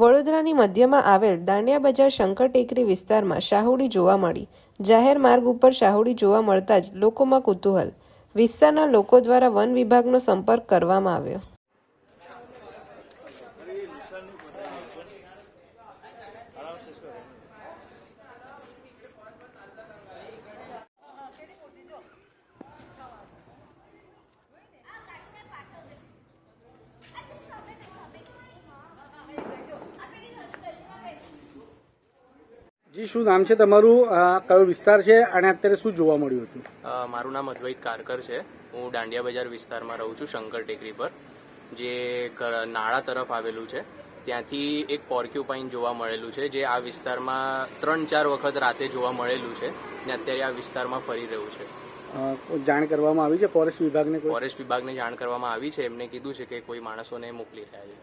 વડોદરાની મધ્યમાં આવેલ દાંડિયા બજાર શંકર ટેકરી વિસ્તારમાં શાહુડી જોવા મળી. જાહેર માર્ગ ઉપર શાહુડી જોવા મળતા જ લોકોમાં કુતૂહલ. વિસ્તારના લોકો દ્વારા વન વિભાગનો સંપર્ક કરવામાં આવ્યો. જી શું નામ છે તમારું? કયો વિસ્તાર છે અને અત્યારે શું જોવા મળ્યું હતું? મારું નામ અદ્વૈત કારકર છે. હું દાંડિયા બજાર વિસ્તારમાં રહું છું શંકર ટેકરી પર જે નાળા તરફ આવેલું છે. ત્યાંથી એક પોર્ક્યુપાઇન જોવા મળેલું છે જે આ વિસ્તારમાં ત્રણ ચાર વખત રાતે જોવા મળેલું છે ને અત્યારે આ વિસ્તારમાં ફરી રહ્યું છે. જાણ કરવામાં આવી છે? ફોરેસ્ટ વિભાગને ફોરેસ્ટ વિભાગને જાણ કરવામાં આવી છે. એમને કીધું છે કે કોઈ માણસોને મોકલી રહ્યા છે.